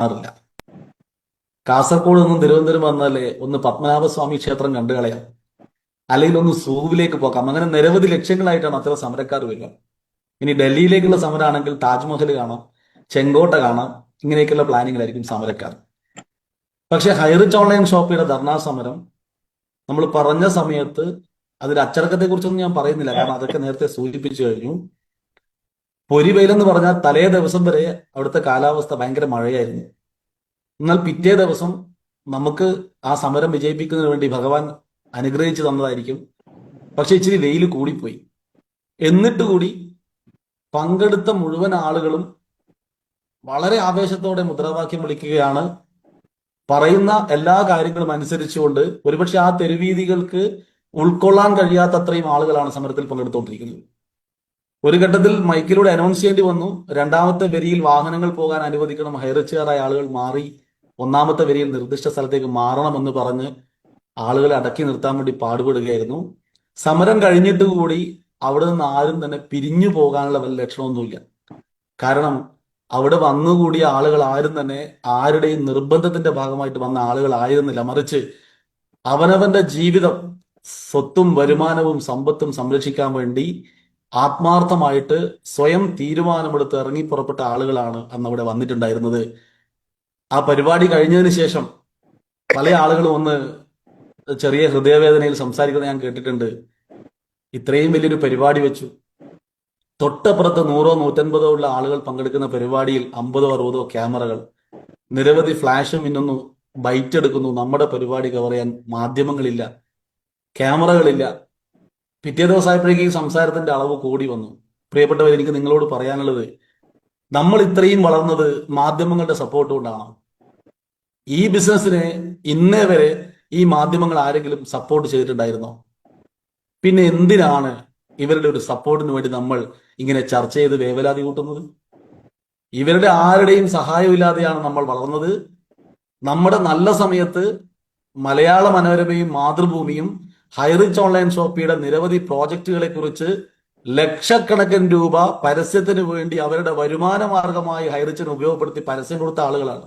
അറിയില്ല. കാസർഗോഡ് നിന്നും തിരുവനന്തപുരം വന്നാലേ ഒന്ന് പത്മനാഭസ്വാമി ക്ഷേത്രം കണ്ടു കളയാം. അല്ലെങ്കിൽ ഒന്ന് സൂവിലേക്ക് പോകാം. അങ്ങനെ നിരവധി ലക്ഷ്യങ്ങളായിട്ടാണ് അത്തരം സമരക്കാർ വരിക. ഇനി ഡൽഹിയിലേക്കുള്ള സമരമാണെങ്കിൽ താജ്മഹൽ കാണാം ചെങ്കോട്ട കാണാം ഇങ്ങനെയൊക്കെയുള്ള പ്ലാനിങ്ങിലായിരിക്കും സമരക്കാർ. പക്ഷെ ഹൈറിച്ച് ഓൺലൈൻ ഷോപ്പിയുടെ ധർണാ സമരം നമ്മൾ പറഞ്ഞ സമയത്ത് അതിന്റെ അച്ചടക്കത്തെ കുറിച്ചൊന്നും ഞാൻ പറയുന്നില്ല. കാരണം അതൊക്കെ നേരത്തെ സൂചിപ്പിച്ചു കഴിഞ്ഞു. പൊരിവെയിലെന്ന് പറഞ്ഞാൽ തലേ ദിവസം വരെ അവിടുത്തെ കാലാവസ്ഥ ഭയങ്കര മഴയായിരുന്നു. എന്നാൽ പിറ്റേ ദിവസം നമുക്ക് ആ സമരം വിജയിപ്പിക്കുന്നതിന് വേണ്ടി ഭഗവാൻ അനുഗ്രഹിച്ചു തന്നതായിരിക്കും. പക്ഷെ ഇച്ചിരി വെയിൽ കൂടിപ്പോയി. എന്നിട്ട് കൂടി പങ്കെടുത്ത മുഴുവൻ ആളുകളും വളരെ ആവേശത്തോടെ മുദ്രാവാക്യം വിളിക്കുകയാണ്. പറയുന്ന എല്ലാ കാര്യങ്ങളും അനുസരിച്ചുകൊണ്ട് ഒരുപക്ഷെ ആ തെരുവീതികൾക്ക് ഉൾക്കൊള്ളാൻ കഴിയാത്തത്രയും ആളുകളാണ് സമരത്തിൽ പങ്കെടുത്തുകൊണ്ടിരിക്കുന്നത്. ഒരു ഘട്ടത്തിൽ മൈക്കിലൂടെ അനൗൺസ് ചെയ്യേണ്ടി വന്നു. രണ്ടാമത്തെ വരിയിൽ വാഹനങ്ങൾ പോകാൻ അനുവദിക്കണം. ഹൈറിച്ചുകാരായ ആളുകൾ മാറി ഒന്നാമത്തെ വരിയിൽ നിർദ്ദിഷ്ട സ്ഥലത്തേക്ക് മാറണമെന്ന് പറഞ്ഞ് ആളുകളെ അടക്കി നിർത്താൻ വേണ്ടി പാടുപെടുകയായിരുന്നു. സമരം കഴിഞ്ഞിട്ട് കൂടി അവിടെ നിന്ന് ആരും തന്നെ പിരിഞ്ഞു പോകാനുള്ള വല്ല ലക്ഷണമൊന്നുമില്ല. കാരണം അവിടെ വന്നുകൂടിയ ആളുകൾ ആരും തന്നെ ആരുടെയും നിർബന്ധത്തിന്റെ ഭാഗമായിട്ട് വന്ന ആളുകൾ ആയിരുന്നില്ല. മറിച്ച് അവനവന്റെ ജീവിതം സ്വത്തും വരുമാനവും സമ്പത്തും സംരക്ഷിക്കാൻ വേണ്ടി ആത്മാർത്ഥമായിട്ട് സ്വയം തീരുമാനമെടുത്ത് ഇറങ്ങി പുറപ്പെട്ട ആളുകളാണ് അന്ന് അവിടെ വന്നിട്ടുണ്ടായിരുന്നത്. ആ പരിപാടി കഴിഞ്ഞതിന് ശേഷം പല ആളുകളും ഒന്ന് ചെറിയ ഹൃദയവേദനയിൽ സംസാരിക്കുന്നത് ഞാൻ കേട്ടിട്ടുണ്ട്. ഇത്രയും വലിയൊരു പരിപാടി വെച്ചു. തൊട്ടപ്പുറത്ത് നൂറോ നൂറ്റൻപതോ ഉള്ള ആളുകൾ പങ്കെടുക്കുന്ന പരിപാടിയിൽ അമ്പതോ അറുപതോ ക്യാമറകൾ. നിരവധി ഫ്ലാഷും മിന്നുന്നു ബൈറ്റ് എടുക്കുന്നു. നമ്മുടെ പരിപാടി കവർ ചെയ്യാൻ മാധ്യമങ്ങളില്ല. ക്യാമറകളില്ല. പിറ്റേ ദിവസമായപ്പോഴേക്കും ഈ സംസാരത്തിന്റെ അളവ് കൂടി വന്നു. പ്രിയപ്പെട്ടവർ എനിക്ക് നിങ്ങളോട് പറയാനുള്ളത് നമ്മൾ ഇത്രയും വളർന്നത് മാധ്യമങ്ങളുടെ സപ്പോർട്ട് കൊണ്ടാണ്. ഈ ബിസിനസ്സിനെ ഇന്നേ വരെ ഈ മാധ്യമങ്ങൾ ആരെങ്കിലും സപ്പോർട്ട് ചെയ്തിട്ടുണ്ടായിരുന്നോ? പിന്നെ എന്തിനാണ് ഇവരുടെ ഒരു സപ്പോർട്ടിന് വേണ്ടി നമ്മൾ ഇങ്ങനെ ചർച്ച ചെയ്ത് വേവലാതി കൂട്ടുന്നത്? ഇവരുടെ ആരുടെയും സഹായമില്ലാതെയാണ് നമ്മൾ വളർന്നത്. നമ്മുടെ നല്ല സമയത്ത് മലയാള മനോരമയും മാതൃഭൂമിയും ഹൈറിച്ച് ഓൺലൈൻ ഷോപ്പിയുടെ നിരവധി പ്രോജക്റ്റുകളെ കുറിച്ച് ലക്ഷക്കണക്കിന് രൂപ പരസ്യത്തിന് വേണ്ടി അവരുടെ വരുമാന മാർഗമായി ഹൈറിച്ചിന് ഉപയോഗപ്പെടുത്തി പരസ്യം കൊടുത്ത ആളുകളാണ്.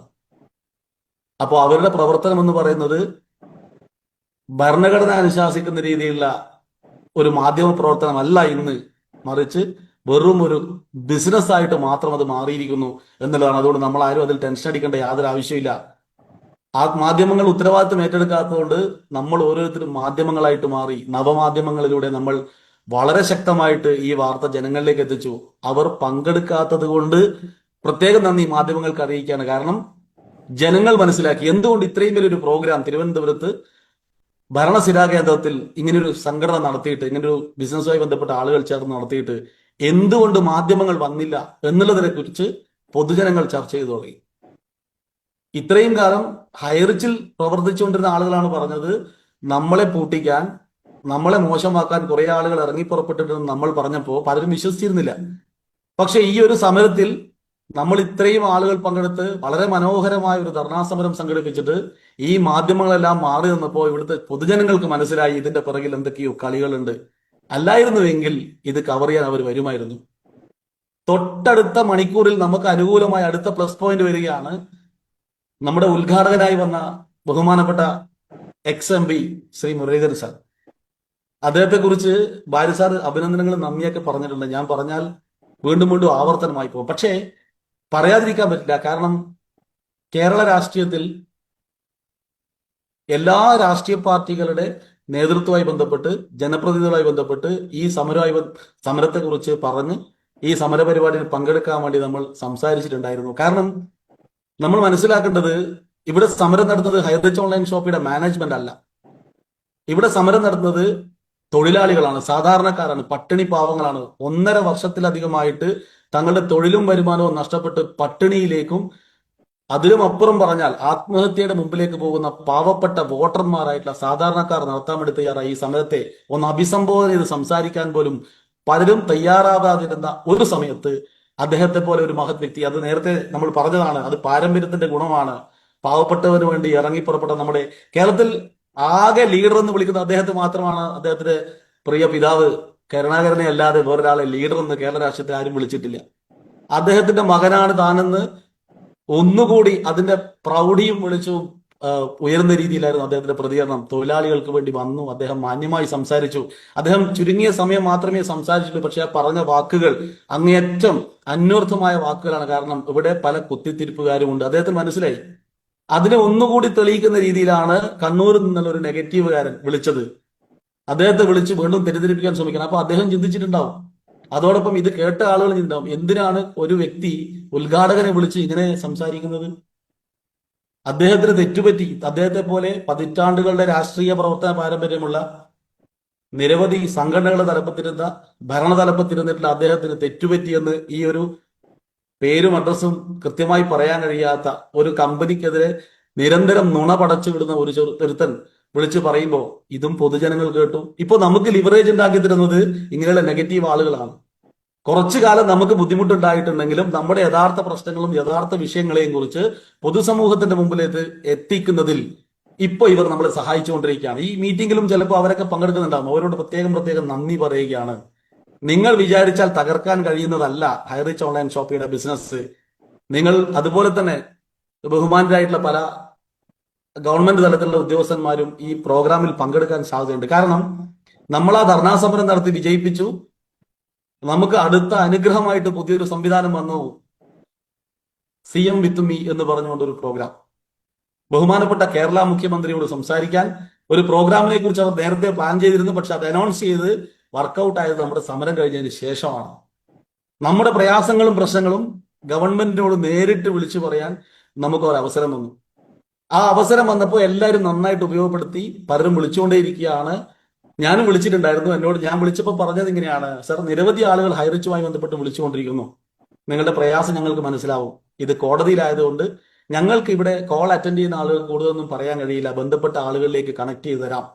അപ്പോൾ അവരുടെ പ്രവർത്തനം എന്ന് പറയുന്നത് ഭരണഘടന അനുശാസിക്കുന്ന രീതിയിലുള്ള ഒരു മാധ്യമ പ്രവർത്തനമല്ല ഇന്ന് മറിച്ച് വെറും ഒരു ബിസിനസ് ആയിട്ട് മാത്രം അത് മാറിയിരിക്കുന്നു എന്നുള്ളതാണ്. അതുകൊണ്ട് നമ്മൾ ആരും അതിൽ ടെൻഷൻ അടിക്കേണ്ട യാതൊരു ആവശ്യമില്ല ആ മാധ്യമങ്ങൾ ഉത്തരവാദിത്വം ഏറ്റെടുക്കാത്തതുകൊണ്ട് നമ്മൾ ഓരോരുത്തരും മാധ്യമങ്ങളായിട്ട് മാറി നവമാധ്യമങ്ങളിലൂടെ നമ്മൾ വളരെ ശക്തമായിട്ട് ഈ വാർത്ത ജനങ്ങളിലേക്ക് എത്തിച്ചു. അവർ പങ്കെടുക്കാത്തത് കൊണ്ട് പ്രത്യേകം നന്ദി മാധ്യമങ്ങൾക്ക് അറിയിക്കുകയാണ്. കാരണം ജനങ്ങൾ മനസ്സിലാക്കി എന്തുകൊണ്ട് ഇത്രയും വലിയൊരു പ്രോഗ്രാം തിരുവനന്തപുരത്ത് ഭരണസിരാ കേന്ദ്രത്തിൽ ഇങ്ങനൊരു സംഘടന നടത്തിയിട്ട് ഇങ്ങനൊരു ബിസിനസ്സുമായി ബന്ധപ്പെട്ട ആളുകൾ ചേർന്ന് നടത്തിയിട്ട് എന്തുകൊണ്ട് മാധ്യമങ്ങൾ വന്നില്ല എന്നുള്ളതിനെ കുറിച്ച് പൊതുജനങ്ങൾ ചർച്ച ചെയ്തു തുടങ്ങി. ഇത്രയും കാലം ഹൈറിച്ചിൽ പ്രവർത്തിച്ചുകൊണ്ടിരുന്ന ആളുകളാണ് പറഞ്ഞത് നമ്മളെ പൂട്ടിക്കാൻ നമ്മളെ മോശമാക്കാൻ കുറെ ആളുകൾ ഇറങ്ങി പുറപ്പെട്ടിട്ടുണ്ടെന്ന് നമ്മൾ പറഞ്ഞപ്പോൾ പലരും വിശ്വസിച്ചിരുന്നില്ല. പക്ഷെ ഈ ഒരു സമരത്തിൽ നമ്മൾ ഇത്രയും ആളുകൾ പങ്കെടുത്ത് വളരെ മനോഹരമായ ഒരു ധർണാ സമരം സംഘടിപ്പിച്ചിട്ട് ഈ മാധ്യമങ്ങളെല്ലാം മാറി നിന്നപ്പോൾ ഇവിടുത്തെ പൊതുജനങ്ങൾക്ക് മനസ്സിലായി ഇതിന്റെ പിറകിൽ എന്തൊക്കെയോ കളികളുണ്ട്. അല്ലായിരുന്നുവെങ്കിൽ ഇത് കവർ ചെയ്യാൻ അവർ വരുമായിരുന്നു. തൊട്ടടുത്ത മണിക്കൂറിൽ നമുക്ക് അനുകൂലമായി അടുത്ത പ്ലസ് പോയിന്റ് വരികയാണ് നമ്മുടെ ഉദ്ഘാടകനായി വന്ന ബഹുമാനപ്പെട്ട X M P Shri Muraleedharan sir. അദ്ദേഹത്തെ കുറിച്ച് ഭാര്യ സാർ അഭിനന്ദനങ്ങൾ നന്ദിയൊക്കെ പറഞ്ഞിട്ടുണ്ട്. ഞാൻ പറഞ്ഞാൽ വീണ്ടും വീണ്ടും ആവർത്തനമായി പോകും. പക്ഷേ പറയാതിരിക്കാൻ പറ്റില്ല. കാരണം കേരള രാഷ്ട്രീയത്തിൽ എല്ലാ രാഷ്ട്രീയ പാർട്ടികളുടെ നേതൃത്വമായി ബന്ധപ്പെട്ട് ജനപ്രതിനിധികളുമായി ബന്ധപ്പെട്ട് ഈ സമരമായി സമരത്തെ സമരത്തെക്കുറിച്ച് പറഞ്ഞ് ഈ സമരപരിപാടിയിൽ പങ്കെടുക്കാൻ വേണ്ടി നമ്മൾ സംസാരിച്ചിട്ടുണ്ടായിരുന്നു. കാരണം നമ്മൾ മനസ്സിലാക്കേണ്ടത് ഇവിടെ സമരം നടത്തുന്നത് ഹൈറിച്ച് ഓൺലൈൻ ഷോപ്പിയുടെ മാനേജ്മെന്റ് അല്ല. ഇവിടെ സമരം നടത്തുന്നത് തൊഴിലാളികളാണ് സാധാരണക്കാരാണ് പട്ടിണി പാവങ്ങളാണ്. ഒന്നര വർഷത്തിലധികമായിട്ട് തങ്ങളുടെ തൊഴിലും വരുമാനവും നഷ്ടപ്പെട്ട് പട്ടിണിയിലേക്കും അതിലും അപ്പുറം പറഞ്ഞാൽ ആത്മഹത്യയുടെ മുമ്പിലേക്ക് പോകുന്ന പാവപ്പെട്ട വോട്ടർമാരായിട്ടുള്ള സാധാരണക്കാർ നടത്താൻ വേണ്ടി ഈ സമരത്തെ ഒന്ന് അഭിസംബോധന ചെയ്ത് സംസാരിക്കാൻ പോലും പലരും തയ്യാറാകാതിരുന്ന ഒരു സമയത്ത് അദ്ദേഹത്തെ പോലെ ഒരു മഹത് വ്യക്തി. അത് നേരത്തെ നമ്മൾ പറഞ്ഞതാണ് അത് പാരമ്പര്യത്തിന്റെ ഗുണമാണ്. പാവപ്പെട്ടവന് വേണ്ടി ഇറങ്ങി പുറപ്പെട്ട നമ്മുടെ കേരളത്തിൽ ആകെ ലീഡർ എന്ന് വിളിക്കുന്ന അദ്ദേഹത്തെ മാത്രമാണ് അദ്ദേഹത്തിന്റെ പ്രിയ പിതാവ് കരുണാകരനെ അല്ലാതെ വേറൊരാളെ ലീഡർ എന്ന് കേരള രാഷ്ട്രീയത്തിൽ ആരും വിളിച്ചിട്ടില്ല. അദ്ദേഹത്തിന്റെ മകനാണ് താനെന്ന് ഒന്നുകൂടി അതിന്റെ പ്രൗഢിയും വിളിച്ചും ഉയർന്ന രീതിയിലായിരുന്നു അദ്ദേഹത്തിന്റെ പ്രതികരണം. തൊഴിലാളികൾക്ക് വേണ്ടി വന്നു. അദ്ദേഹം മാന്യമായി സംസാരിച്ചു. അദ്ദേഹം ചുരുങ്ങിയ സമയം മാത്രമേ സംസാരിച്ചിട്ടുള്ളൂ. പക്ഷെ പറഞ്ഞ വാക്കുകൾ അങ്ങേയറ്റം അന്വർത്ഥമായ വാക്കുകളാണ്. കാരണം ഇവിടെ പല കുത്തിത്തിരിപ്പുകാരും ഉണ്ട്. അദ്ദേഹത്തിന് മനസ്സിലായി. അതിനെ ഒന്നുകൂടി തെളിയിക്കുന്ന രീതിയിലാണ് കണ്ണൂരിൽ നിന്നുള്ള ഒരു നെഗറ്റീവുകാരൻ വിളിച്ചത്. അദ്ദേഹത്തെ വിളിച്ച് വീണ്ടും തെറ്റിദ്ധരിപ്പിക്കാൻ ശ്രമിക്കണം. അപ്പൊ അദ്ദേഹം ചിന്തിച്ചിട്ടുണ്ടാവും. അതോടൊപ്പം ഇത് കേട്ട ആളുകൾ ചിന്തിണ്ടാവും എന്തിനാണ് ഒരു വ്യക്തി ഉദ്ഘാടകനെ വിളിച്ച് ഇങ്ങനെ സംസാരിക്കുന്നത്? അദ്ദേഹത്തിന് തെറ്റുപറ്റി അദ്ദേഹത്തെ പോലെ പതിറ്റാണ്ടുകളുടെ രാഷ്ട്രീയ പ്രവർത്തന പാരമ്പര്യമുള്ള നിരവധി സംഘടനകളുടെ തലപ്പത്തിരുന്ന ഭരണ തലപ്പത്തിരുന്നിട്ടുള്ള അദ്ദേഹത്തിന് തെറ്റുപറ്റിയെന്ന് ഈ ഒരു പേരും അഡ്രസ്സും കൃത്യമായി പറയാൻ കഴിയാത്ത ഒരു കമ്പനിക്കെതിരെ നിരന്തരം നുണ പടച്ചു വിടുന്ന ഒരു ചെറുത്തൻ വിളിച്ചു പറയുമ്പോൾ ഇതും പൊതുജനങ്ങൾ കേട്ടു. ഇപ്പൊ നമുക്ക് ലിവറേജ് ഉണ്ടാക്കി തരുന്നത് ഇങ്ങനെയുള്ള നെഗറ്റീവ് ആളുകളാണ്. കുറച്ചു കാലം നമുക്ക് ബുദ്ധിമുട്ടുണ്ടായിട്ടുണ്ടെങ്കിലും നമ്മുടെ യഥാർത്ഥ പ്രശ്നങ്ങളും യഥാർത്ഥ വിഷയങ്ങളെയും കുറിച്ച് പൊതുസമൂഹത്തിന്റെ മുമ്പിലേക്ക് എത്തിക്കുന്നതിൽ ഇപ്പൊ ഇവർ നമ്മളെ സഹായിച്ചുകൊണ്ടിരിക്കുകയാണ്. ഈ മീറ്റിംഗിലും ചിലപ്പോൾ അവരൊക്കെ പങ്കെടുക്കുന്നുണ്ടാകും അവരോട് പ്രത്യേകം പ്രത്യേകം നന്ദി പറയുകയാണ്. നിങ്ങൾ വിചാരിച്ചാൽ തകർക്കാൻ കഴിയുന്നതല്ല ഹൈറിച്ച് ഓൺലൈൻ ഷോപ്പിയുടെ ബിസിനസ്. നിങ്ങൾ അതുപോലെ തന്നെ ബഹുമാനരായിട്ടുള്ള പല ഗവൺമെന്റ് തലത്തിലുള്ള ഉദ്യോഗസ്ഥന്മാരും ഈ പ്രോഗ്രാമിൽ പങ്കെടുക്കാൻ സാധ്യതയുണ്ട്. കാരണം നമ്മൾ ആ ധർണാ സമരം നടത്തി വിജയിപ്പിച്ചു. നമുക്ക് അടുത്ത അനുഗ്രഹമായിട്ട് പുതിയൊരു സംവിധാനം വന്നു. സി എം വിത്ത് മീ എന്ന് പറഞ്ഞുകൊണ്ട് ഒരു പ്രോഗ്രാം ബഹുമാനപ്പെട്ട കേരള മുഖ്യമന്ത്രിയോട് സംസാരിക്കാൻ ഒരു പ്രോഗ്രാമിനെ കുറിച്ച് അവർ നേരത്തെ പ്ലാൻ ചെയ്തിരുന്നു. പക്ഷെ അത് അനൗൺസ് ചെയ്ത് വർക്കൗട്ട് ആയത് നമ്മുടെ സമരം കഴിഞ്ഞതിന് ശേഷമാണ്. നമ്മുടെ പ്രയാസങ്ങളും പ്രശ്നങ്ങളും ഗവൺമെന്റിനോട് നേരിട്ട് വിളിച്ചു പറയാൻ നമുക്ക് ഒരു അവസരം വന്നു. ആ അവസരം വന്നപ്പോൾ എല്ലാവരും നന്നായിട്ട് ഉപയോഗപ്പെടുത്തി പലരും വിളിച്ചുകൊണ്ടേയിരിക്കുകയാണ്. ഞാനും വിളിച്ചിട്ടുണ്ടായിരുന്നു. എന്നോട് ഞാൻ വിളിച്ചപ്പോൾ പറഞ്ഞത് ഇങ്ങനെയാണ്. സർ നിരവധി ആളുകൾ ഹൈറിച്ചുമായി ബന്ധപ്പെട്ട് വിളിച്ചുകൊണ്ടിരിക്കുന്നു. നിങ്ങളുടെ പ്രയാസം ഞങ്ങൾക്ക് മനസ്സിലാവും. ഇത് കോടതിയിലായതുകൊണ്ട് ഞങ്ങൾക്ക് ഇവിടെ കോൾ അറ്റൻഡ് ചെയ്യുന്ന ആളുകൾ കൂടുതലൊന്നും പറയാൻ കഴിയില്ല. ബന്ധപ്പെട്ട ആളുകളിലേക്ക് കണക്ട് ചെയ്ത് തരാം.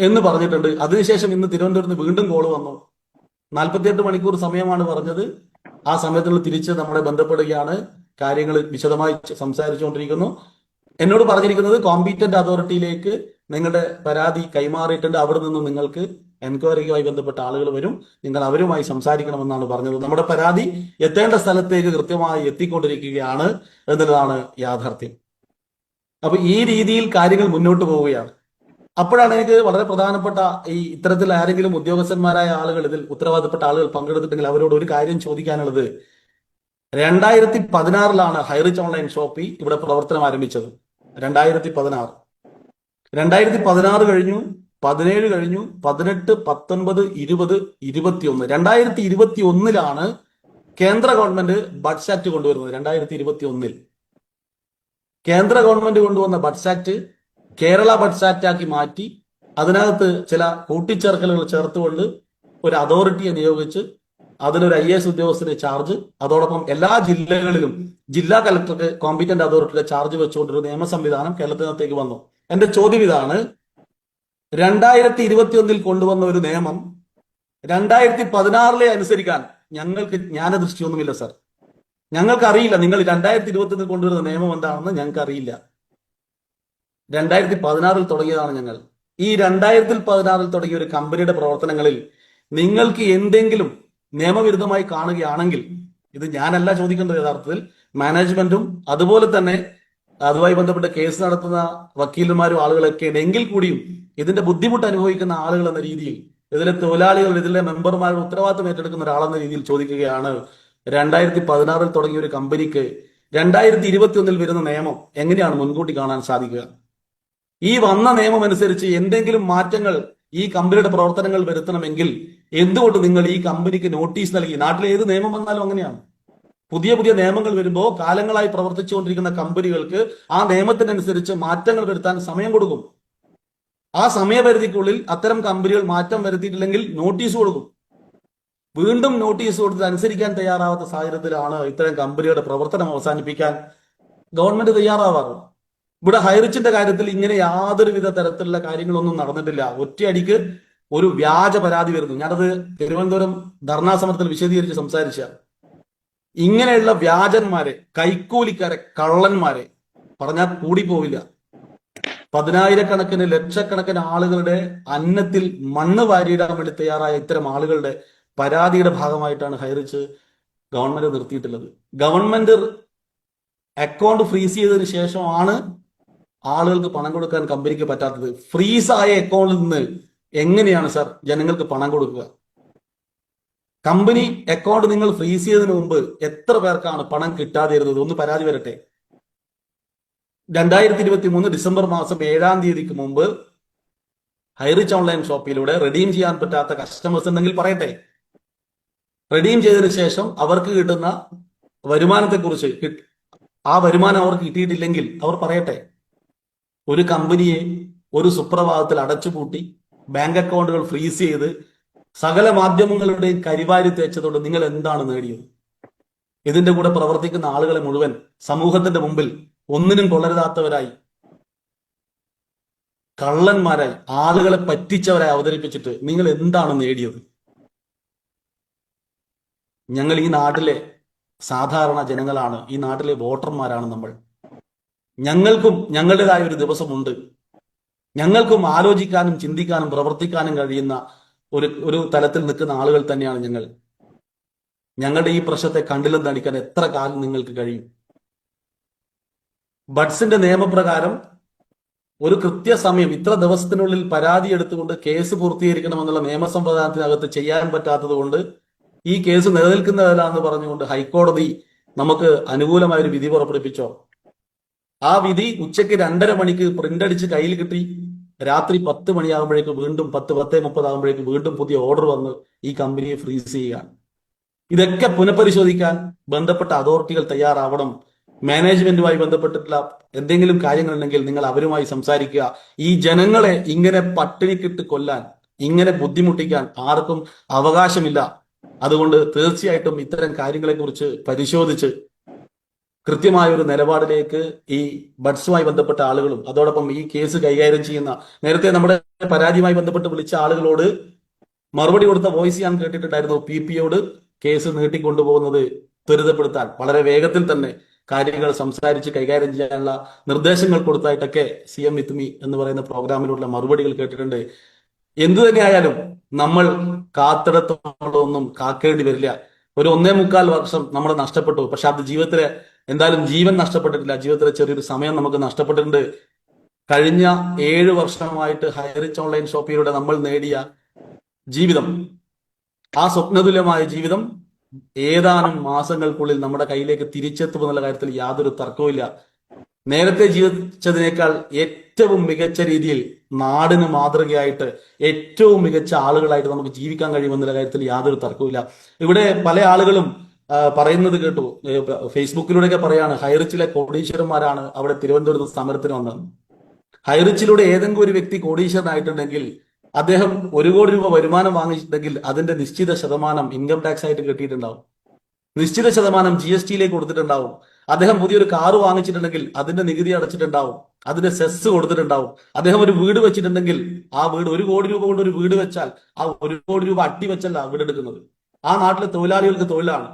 എന്ന് പറഞ്ഞിട്ടുണ്ട്. അതിനുശേഷം ഇന്ന് തിരുവനന്തപുരത്ത് വീണ്ടും കോൾ വന്നു. നാൽപ്പത്തിയെട്ട് മണിക്കൂർ സമയമാണ് പറഞ്ഞത്. ആ സമയത്തുള്ള തിരിച്ച് നമ്മളെ ബന്ധപ്പെടുകയാണ്. കാര്യങ്ങൾ വിശദമായി സംസാരിച്ചുകൊണ്ടിരിക്കുന്നു. എന്നോട് പറഞ്ഞിരിക്കുന്നത് കോമ്പീറ്റന്റ് അതോറിറ്റിയിലേക്ക് നിങ്ങളുടെ പരാതി കൈമാറിയിട്ടുണ്ട്. അവിടെ നിന്ന് നിങ്ങൾക്ക് എൻക്വയറിയുമായി ബന്ധപ്പെട്ട ആളുകൾ വരും. നിങ്ങൾ അവരുമായി സംസാരിക്കണമെന്നാണ് പറഞ്ഞത്. നമ്മുടെ പരാതി എത്തേണ്ട സ്ഥലത്തേക്ക് കൃത്യമായി എത്തിക്കൊണ്ടിരിക്കുകയാണ് എന്നുള്ളതാണ് യാഥാർത്ഥ്യം. അപ്പൊ ഈ രീതിയിൽ കാര്യങ്ങൾ മുന്നോട്ട് പോവുകയാണ്. അപ്പോഴാണ് എനിക്ക് വളരെ പ്രധാനപ്പെട്ട ഈ ഇത്തരത്തിൽ ആരെങ്കിലും ഉദ്യോഗസ്ഥന്മാരായ ആളുകൾ ഇതിൽ ഉത്തരവാദപ്പെട്ട ആളുകൾ പങ്കെടുത്തിട്ടുണ്ടെങ്കിൽ അവരോട് ഒരു കാര്യം ചോദിക്കാനുള്ളത്. രണ്ടായിരത്തി പതിനാറിലാണ് ഹൈറിച്ച് ഓൺലൈൻ ഷോപ്പി ഇവിടെ പ്രവർത്തനം ആരംഭിച്ചത്. രണ്ടായിരത്തി പതിനാറ്. രണ്ടായിരത്തി പതിനാറ് കഴിഞ്ഞു പതിനേഴ് കഴിഞ്ഞു പതിനെട്ട് പത്തൊൻപത് ഇരുപത് ഇരുപത്തിയൊന്ന്. രണ്ടായിരത്തി ഇരുപത്തി ഒന്നിലാണ് കേന്ദ്ര ഗവൺമെന്റ് ബഡ്സ് ആക്ട് കൊണ്ടുവരുന്നത് രണ്ടായിരത്തി ഇരുപത്തി ഒന്നിൽ കേന്ദ്ര ഗവൺമെന്റ് കൊണ്ടുവന്ന buds act Kerala buds act ആക്കി മാറ്റി അതിനകത്ത് ചില കൂട്ടിച്ചേർക്കലുകൾ ചേർത്തുകൊണ്ട് ഒരു അതോറിറ്റിയെ നിയോഗിച്ച് അതിനൊരു ഐ എസ് ഉദ്യോഗസ്ഥനെ ചാർജ് അതോടൊപ്പം എല്ലാ ജില്ലകളിലും ജില്ലാ കലക്ടർക്ക് കോമ്പിറ്റന്റ് അതോറിറ്റിയുടെ ചാർജ് വെച്ചുകൊണ്ടൊരു നിയമ സംവിധാനം കേരളത്തിനകത്തേക്ക് വന്നു. എന്റെ ചോദ്യം ഇതാണ്. രണ്ടായിരത്തി ഇരുപത്തി ഒന്നിൽ കൊണ്ടുവന്ന ഒരു നിയമം രണ്ടായിരത്തി പതിനാറിലെ അനുസരിക്കാൻ ഞങ്ങൾക്ക് ജ്ഞാനദൃഷ്ടിയൊന്നുമില്ല സർ. ഞങ്ങൾക്ക് അറിയില്ല നിങ്ങൾ രണ്ടായിരത്തി ഇരുപത്തി ഒന്നിൽ കൊണ്ടുവരുന്ന നിയമം എന്താണെന്ന് ഞങ്ങൾക്ക് അറിയില്ല രണ്ടായിരത്തി പതിനാറിൽ തുടങ്ങിയതാണ് ഞങ്ങൾ. ഈ രണ്ടായിരത്തി പതിനാറിൽ തുടങ്ങിയ ഒരു കമ്പനിയുടെ പ്രവർത്തനങ്ങളിൽ നിങ്ങൾക്ക് എന്തെങ്കിലും നിയമവിരുദ്ധമായി കാണുകയാണെങ്കിൽ ഇത് ഞാനല്ല ചോദിക്കേണ്ടത് യഥാർത്ഥത്തിൽ മാനേജ്മെന്റും അതുപോലെ തന്നെ അതുമായി ബന്ധപ്പെട്ട് കേസ് നടത്തുന്ന വക്കീലന്മാരും ആളുകളൊക്കെ എങ്കിൽ കൂടിയും ഇതിന്റെ ബുദ്ധിമുട്ട് അനുഭവിക്കുന്ന ആളുകൾ എന്ന രീതിയിൽ ഇതിലെ തൊഴിലാളികൾ ഇതിലെ മെമ്പർമാരുടെ ഉത്തരവാദിത്തം ഏറ്റെടുക്കുന്ന ഒരാളെന്ന രീതിയിൽ ചോദിക്കുകയാണ്. രണ്ടായിരത്തി പതിനാറിൽ തുടങ്ങിയ ഒരു കമ്പനിക്ക് രണ്ടായിരത്തി ഇരുപത്തി ഒന്നിൽ വരുന്ന നിയമം എങ്ങനെയാണ് മുൻകൂട്ടി കാണാൻ സാധിക്കുക? ഈ വന്ന നിയമം അനുസരിച്ച് എന്തെങ്കിലും മാറ്റങ്ങൾ ഈ കമ്പനിയുടെ പ്രവർത്തനങ്ങൾ വരുത്തണമെങ്കിൽ എന്തുകൊണ്ട് നിങ്ങൾ ഈ കമ്പനിക്ക് നോട്ടീസ് നൽകി? നാട്ടിലെ ഏത് നിയമം വന്നാലും അങ്ങനെയാണ്. പുതിയ പുതിയ നിയമങ്ങൾ വരുമ്പോൾ കാലങ്ങളായി പ്രവർത്തിച്ചുകൊണ്ടിരിക്കുന്ന കമ്പനികൾക്ക് ആ നിയമത്തിനനുസരിച്ച് മാറ്റങ്ങൾ വരുത്താൻ സമയം കൊടുക്കും. ആ സമയപരിധിക്കുള്ളിൽ അത്തരം കമ്പനികൾ മാറ്റം വരുത്തിയിട്ടില്ലെങ്കിൽ നോട്ടീസ് കൊടുക്കും. വീണ്ടും നോട്ടീസ് കൊടുത്ത് അനുസരിക്കാൻ തയ്യാറാവാത്ത സാഹചര്യത്തിലാണ് ഇത്തരം കമ്പനിയുടെ പ്രവർത്തനം അവസാനിപ്പിക്കാൻ ഗവൺമെന്റ് തയ്യാറാവാറ്. ഇവിടെ ഹൈറിച്ചിന്റെ കാര്യത്തിൽ ഇങ്ങനെ യാതൊരുവിധ തരത്തിലുള്ള കാര്യങ്ങളൊന്നും നടന്നിട്ടില്ല. ഒറ്റയടിക്ക് ഒരു വ്യാജ പരാതി വരുന്നു. ഞാനത് തിരുവനന്തപുരം ധർണാ സമരത്തിൽ വിശദീകരിച്ച് സംസാരിച്ച ഇങ്ങനെയുള്ള വ്യാജന്മാരെ കൈക്കൂലിക്കാരെ കള്ളന്മാരെ പറഞ്ഞാൽ കൂടി പോവില്ല പതിനായിരക്കണക്കിന് ലക്ഷക്കണക്കിന് ആളുകളുടെ അന്നത്തിൽ മണ്ണ് വാരിയിടാൻ വേണ്ടി തയ്യാറായ ഇത്തരം ആളുകളുടെ പരാതിയുടെ ഭാഗമായിട്ടാണ് ഹൈറിച്ച് ഗവൺമെന്റ് നിർത്തിയിട്ടുള്ളത്. ഗവൺമെന്റ് അക്കൗണ്ട് ഫ്രീസ് ചെയ്തതിന് ശേഷമാണ് ആളുകൾക്ക് പണം കൊടുക്കാൻ കമ്പനിക്ക് പറ്റാത്തത്. ഫ്രീസ് ആയ അക്കൗണ്ടിൽ നിന്ന് എങ്ങനെയാണ് സാർ ജനങ്ങൾക്ക് പണം കൊടുക്കുക? കമ്പനി അക്കൗണ്ട് നിങ്ങൾ ഫ്രീസ് ചെയ്തതിന് മുമ്പ് എത്ര പേർക്കാണ് പണം കിട്ടാതിരുന്നത്? ഒന്ന് പരാതി വരട്ടെ. രണ്ടായിരത്തി ഇരുപത്തി മൂന്ന് ഡിസംബർ മാസം ഏഴാം തീയതിക്ക് മുമ്പ് ഹൈറിച്ച് ഓൺലൈൻ ഷോപ്പിലൂടെ റെഡീം ചെയ്യാൻ പറ്റാത്ത കസ്റ്റമേഴ്സ് ഉണ്ടെങ്കിൽ പറയട്ടെ. റെഡീം ചെയ്തതിനു ശേഷം അവർക്ക് കിട്ടുന്ന വരുമാനത്തെക്കുറിച്ച് കുറിച്ച് ആ വരുമാനം അവർക്ക് കിട്ടിയിട്ടില്ലെങ്കിൽ അവർ പറയട്ടെ. ഒരു കമ്പനിയെ ഒരു സുപ്രഭാതത്തിൽ അടച്ചുപൂട്ടി ബാങ്ക് അക്കൗണ്ടുകൾ ഫ്രീസ് ചെയ്ത് സകല മാധ്യമങ്ങളുടെയും കരിവാരി തേച്ചതുകൊണ്ട് നിങ്ങൾ എന്താണ് നേടിയത്? ഇതിന്റെ കൂടെ പ്രവർത്തിക്കുന്ന ആളുകളെ മുഴുവൻ സമൂഹത്തിന്റെ മുമ്പിൽ ഒന്നിനും കൊള്ളരുതാത്തവരായി കള്ളന്മാരായി ആളുകളെ പറ്റിച്ചവരായി അവതരിപ്പിച്ചിട്ട് നിങ്ങൾ എന്താണ് നേടിയത്? ഞങ്ങൾ ഈ നാട്ടിലെ സാധാരണ ജനങ്ങളാണ് ഈ നാട്ടിലെ വോട്ടർമാരാണ് നമ്മൾ. ഞങ്ങൾക്കും ഞങ്ങളുടേതായ ഒരു ദിവസമുണ്ട്. ഞങ്ങൾക്കും ആലോചിക്കാനും ചിന്തിക്കാനും പ്രവർത്തിക്കാനും കഴിയുന്ന ഒരു ഒരു തലത്തിൽ നിൽക്കുന്ന ആളുകൾ തന്നെയാണ് ഞങ്ങൾ. ഞങ്ങളുടെ ഈ പ്രശ്നത്തെ കണ്ടില്ലെന്ന് നടിക്കാൻ എത്ര കാലം നിങ്ങൾക്ക് കഴിയും? ബഡ്സിന്റെ നിയമപ്രകാരം ഒരു കൃത്യസമയം ഇത്ര ദിവസത്തിനുള്ളിൽ പരാതി എടുത്തുകൊണ്ട് കേസ് പൂർത്തീകരിക്കണമെന്നുള്ള നിയമസംവിധാനത്തിനകത്ത് ചെയ്യാൻ പറ്റാത്തത് കൊണ്ട് ഈ കേസ് നിലനിൽക്കുന്നതല്ല പറഞ്ഞുകൊണ്ട് ഹൈക്കോടതി നമുക്ക് അനുകൂലമായ ഒരു വിധി പുറപ്പെടുപ്പിച്ചോ ആ വിധി ഉച്ചയ്ക്ക് രണ്ടര മണിക്ക് പ്രിന്റ് അടിച്ച് കയ്യിൽ കിട്ടി. രാത്രി പത്ത് മണിയാകുമ്പോഴേക്ക് വീണ്ടും പത്ത് പത്തേ മുപ്പതാകുമ്പോഴേക്ക് വീണ്ടും പുതിയ ഓർഡർ വന്ന് ഈ കമ്പനിയെ ഫ്രീസ് ചെയ്യുകയാണ്. ഇതൊക്കെ പുനഃപരിശോധിക്കാൻ ബന്ധപ്പെട്ട അതോറിറ്റികൾ തയ്യാറാവണം. മാനേജ്മെന്റുമായി ബന്ധപ്പെട്ടിട്ടുള്ള എന്തെങ്കിലും കാര്യങ്ങളുണ്ടെങ്കിൽ നിങ്ങൾ അവരുമായി സംസാരിക്കുക. ഈ ജനങ്ങളെ ഇങ്ങനെ പട്ടിണിക്കിട്ട് കൊല്ലാൻ ഇങ്ങനെ ബുദ്ധിമുട്ടിക്കാൻ ആർക്കും അവകാശമില്ല. അതുകൊണ്ട് തീർച്ചയായിട്ടും ഇത്തരം കാര്യങ്ങളെക്കുറിച്ച് പരിശോധിച്ച് കൃത്യമായ ഒരു നിലപാടിലേക്ക് ഈ ബഡ്സുമായി ബന്ധപ്പെട്ട ആളുകളും അതോടൊപ്പം ഈ കേസ് കൈകാര്യം ചെയ്യുന്ന നേരത്തെ നമ്മുടെ പരാതിയുമായി ബന്ധപ്പെട്ട് വിളിച്ച ആളുകളോട് മറുപടി കൊടുത്ത വോയിസ് ഞാൻ കേട്ടിട്ടുണ്ടായിരുന്നു. പി പിയോട് കേസ് നീട്ടിക്കൊണ്ടുപോകുന്നത് ത്വരിതപ്പെടുത്താൻ വളരെ വേഗത്തിൽ തന്നെ കാര്യങ്ങൾ സംസാരിച്ച് കൈകാര്യം ചെയ്യാനുള്ള നിർദ്ദേശങ്ങൾ കൊടുത്തായിട്ടൊക്കെ സി എം വിത്മി എന്ന് പറയുന്ന പ്രോഗ്രാമിലുള്ള മറുപടികൾ കേട്ടിട്ടുണ്ട്. എന്തു തന്നെയായാലും നമ്മൾ കാത്തിടത്തോളൊന്നും കാക്കേണ്ടി വരില്ല. ഒരു ഒന്നേ മുക്കാൽ വർഷം നമ്മൾ നഷ്ടപ്പെട്ടു. പക്ഷെ അത് ജീവിതത്തിലെ എന്തായാലും ജീവൻ നഷ്ടപ്പെട്ടിട്ടില്ല. ജീവിതത്തിലെ ചെറിയൊരു സമയം നമുക്ക് നഷ്ടപ്പെട്ടിട്ടുണ്ട്. കഴിഞ്ഞ ഏഴ് വർഷമായിട്ട് ഹൈറിച്ച് ഓൺലൈൻ ഷോപ്പിലൂടെ നമ്മൾ നേടിയ ജീവിതം ആ സ്വപ്നതുല്യമായ ജീവിതം ഏതാനും മാസങ്ങൾക്കുള്ളിൽ നമ്മുടെ കയ്യിലേക്ക് തിരിച്ചെത്തുമെന്നുള്ള കാര്യത്തിൽ യാതൊരു തർക്കവുമില്ല നേരത്തെ ജീവിച്ചതിനേക്കാൾ ഏറ്റവും മികച്ച രീതിയിൽ നാടിന് മാതൃകയായിട്ട് ഏറ്റവും മികച്ച ആളുകളായിട്ട് നമുക്ക് ജീവിക്കാൻ കഴിയുമെന്നുള്ള കാര്യത്തിൽ യാതൊരു തർക്കവുമില്ല ഇവിടെ പല ആളുകളും പറയുന്നത് കേട്ടു. ഫേസ്ബുക്കിലൂടെയൊക്കെ പറയാണ് ഹൈറിച്ചിലെ കോടീശ്വരന്മാരാണ് അവിടെ തിരുവനന്തപുരത്ത് സമരത്തിന് വന്നത്. ഹൈറിച്ചിലൂടെ ഏതെങ്കിലും ഒരു വ്യക്തി കോടീശ്വരനായിട്ടുണ്ടെങ്കിൽ അദ്ദേഹം ഒരു കോടി രൂപ വരുമാനം വാങ്ങിച്ചിട്ടുണ്ടെങ്കിൽ അതിന്റെ നിശ്ചിത ശതമാനം ഇൻകം ടാക്സ് ആയിട്ട് കിട്ടിയിട്ടുണ്ടാവും. നിശ്ചിത ശതമാനം ജി എസ് ടിയിലേക്ക് കൊടുത്തിട്ടുണ്ടാവും. അദ്ദേഹം പുതിയൊരു കാറ് വാങ്ങിച്ചിട്ടുണ്ടെങ്കിൽ അതിന്റെ നികുതി അടച്ചിട്ടുണ്ടാവും. അതിന്റെ സെസ് കൊടുത്തിട്ടുണ്ടാവും. അദ്ദേഹം ഒരു വീട് വെച്ചിട്ടുണ്ടെങ്കിൽ ആ വീട് ഒരു കോടി രൂപ കൊണ്ട് ഒരു വീട് വെച്ചാൽ ആ ഒരു കോടി രൂപ അട്ടി വെച്ചല്ല വീട് എടുക്കുന്നത് ആ നാട്ടിലെ തൊഴിലാളികൾക്ക് തൊഴിലാണ്.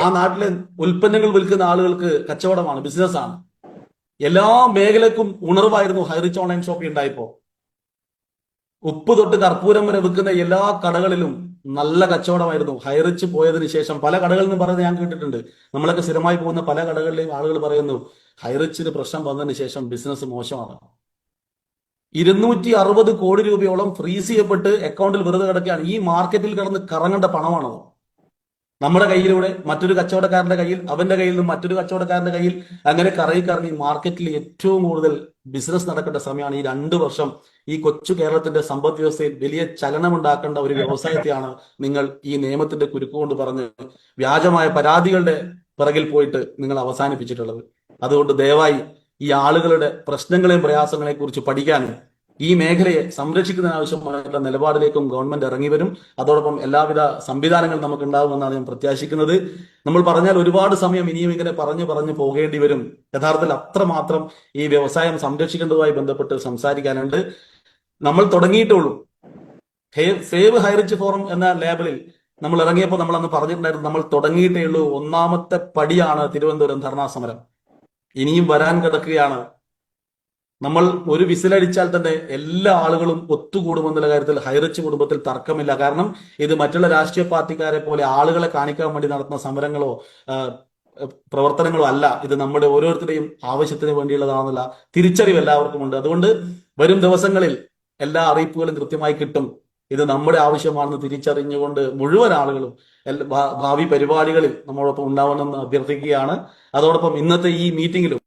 ആ നാട്ടിലെ ഉൽപ്പന്നങ്ങൾ വിൽക്കുന്ന ആളുകൾക്ക് കച്ചവടമാണ് ബിസിനസ്സാണ്. എല്ലാ മേഖലക്കും ഉണർവായിരുന്നു ഹൈറിച്ച് ഓൺലൈൻ ഷോപ്പിംഗ് ഉണ്ടായപ്പോ. ഉപ്പ് തൊട്ട് കർപ്പൂരം വരെ വിൽക്കുന്ന എല്ലാ കടകളിലും നല്ല കച്ചവടമായിരുന്നു. ഹൈറിച്ച് പോയതിനു ശേഷം പല കടകളിൽ നിന്ന് പറയുന്നത് ഞാൻ കേട്ടിട്ടുണ്ട്. നമ്മളൊക്കെ സ്ഥിരമായി പോകുന്ന പല കടകളിലെയും ആളുകൾ പറയുന്നു ഹൈറിച്ചിന് പ്രശ്നം വന്നതിന് ശേഷം ബിസിനസ് മോശമാണ്. ഇരുന്നൂറ്റി അറുപത് കോടി രൂപയോളം ഫ്രീസ് ചെയ്യപ്പെട്ട് അക്കൗണ്ടിൽ വെറുതെ കിടക്കുകയാണ്. ഈ മാർക്കറ്റിൽ കിടന്ന് കറങ്ങേണ്ട പണമാണത്. നമ്മുടെ കയ്യിലൂടെ മറ്റൊരു കച്ചവടക്കാരന്റെ കയ്യിൽ അവന്റെ കയ്യിൽ നിന്ന് മറ്റൊരു കച്ചവടക്കാരന്റെ കയ്യിൽ അങ്ങനെ കറങ്ങി കറങ്ങി മാർക്കറ്റിൽ ഏറ്റവും കൂടുതൽ ബിസിനസ് നടക്കേണ്ട സമയമാണ് ഈ രണ്ട് വർഷം ഈ കൊച്ചു കേരളത്തിന്റെ സമ്പദ് വ്യവസ്ഥയിൽ വലിയ ചലനമുണ്ടാക്കേണ്ട ഒരു വ്യവസായത്തെയാണ് നിങ്ങൾ ഈ നിയമത്തിന്റെ കുരുക്കുകൊണ്ട് പറഞ്ഞ് വ്യാജമായ പരാതികളുടെ പിറകിൽ പോയിട്ട് നിങ്ങൾ അവസാനിപ്പിച്ചിട്ടുള്ളത്. അതുകൊണ്ട് ദയവായി ഈ ആളുകളുടെ പ്രശ്നങ്ങളെയും പ്രയാസങ്ങളെയും കുറിച്ച് പഠിക്കാനും ഈ മേഖലയെ സംരക്ഷിക്കുന്നതിനാവശ്യമായിട്ടുള്ള നിലപാടിലേക്കും ഗവൺമെന്റ് ഇറങ്ങി വരും. അതോടൊപ്പം എല്ലാവിധ സംവിധാനങ്ങളും നമുക്ക് ഉണ്ടാകുമെന്നാണ് ഞാൻ പ്രത്യാശിക്കുന്നത്. നമ്മൾ പറഞ്ഞാൽ ഒരുപാട് സമയം ഇനിയും ഇങ്ങനെ പറഞ്ഞു പറഞ്ഞു പോകേണ്ടി വരും. യഥാർത്ഥത്തിൽ അത്രമാത്രം ഈ വ്യവസായം സംരക്ഷിക്കേണ്ടതുമായി ബന്ധപ്പെട്ട് സംസാരിക്കാനുണ്ട്. നമ്മൾ തുടങ്ങിയിട്ടുള്ളൂ. സേവ് ഹൈറിച്ച് ഫോറം എന്ന ലേബലിൽ നമ്മൾ ഇറങ്ങിയപ്പോൾ നമ്മൾ അന്ന് പറഞ്ഞിട്ടുണ്ടായിരുന്നു നമ്മൾ തുടങ്ങിയിട്ടേ ഉള്ളൂ. ഒന്നാമത്തെ പടിയാണ് തിരുവനന്തപുരം ധർണാ സമരം. ഇനിയും വരാൻ കിടക്കുകയാണ്. നമ്മൾ ഒരു വിസിലടിച്ചാൽ തന്നെ എല്ലാ ആളുകളും ഒത്തുകൂടുമെന്നുള്ള കാര്യത്തിൽ ഹൈറിച്ച് കുടുംബത്തിൽ തർക്കമില്ല. കാരണം ഇത് മറ്റുള്ള രാഷ്ട്രീയ പാർട്ടിക്കാരെ പോലെ ആളുകളെ കാണിക്കാൻ വേണ്ടി നടത്തുന്ന സമരങ്ങളോ പ്രവർത്തനങ്ങളോ അല്ല. ഇത് നമ്മുടെ ഓരോരുത്തരുടെയും ആവശ്യത്തിന് വേണ്ടിയുള്ളതാണെന്നുള്ള തിരിച്ചറിവ് എല്ലാവർക്കും ഉണ്ട്. അതുകൊണ്ട് വരും ദിവസങ്ങളിൽ എല്ലാ അറിയിപ്പുകളും കൃത്യമായി കിട്ടും. ഇത് നമ്മുടെ ആവശ്യമാണെന്ന് തിരിച്ചറിഞ്ഞുകൊണ്ട് മുഴുവൻ ആളുകളും ഭാവി പരിപാടികളിൽ നമ്മളോടൊപ്പം ഉണ്ടാവണമെന്ന് അഭ്യർത്ഥിക്കുകയാണ്. അതോടൊപ്പം ഇന്നത്തെ ഈ മീറ്റിംഗിലും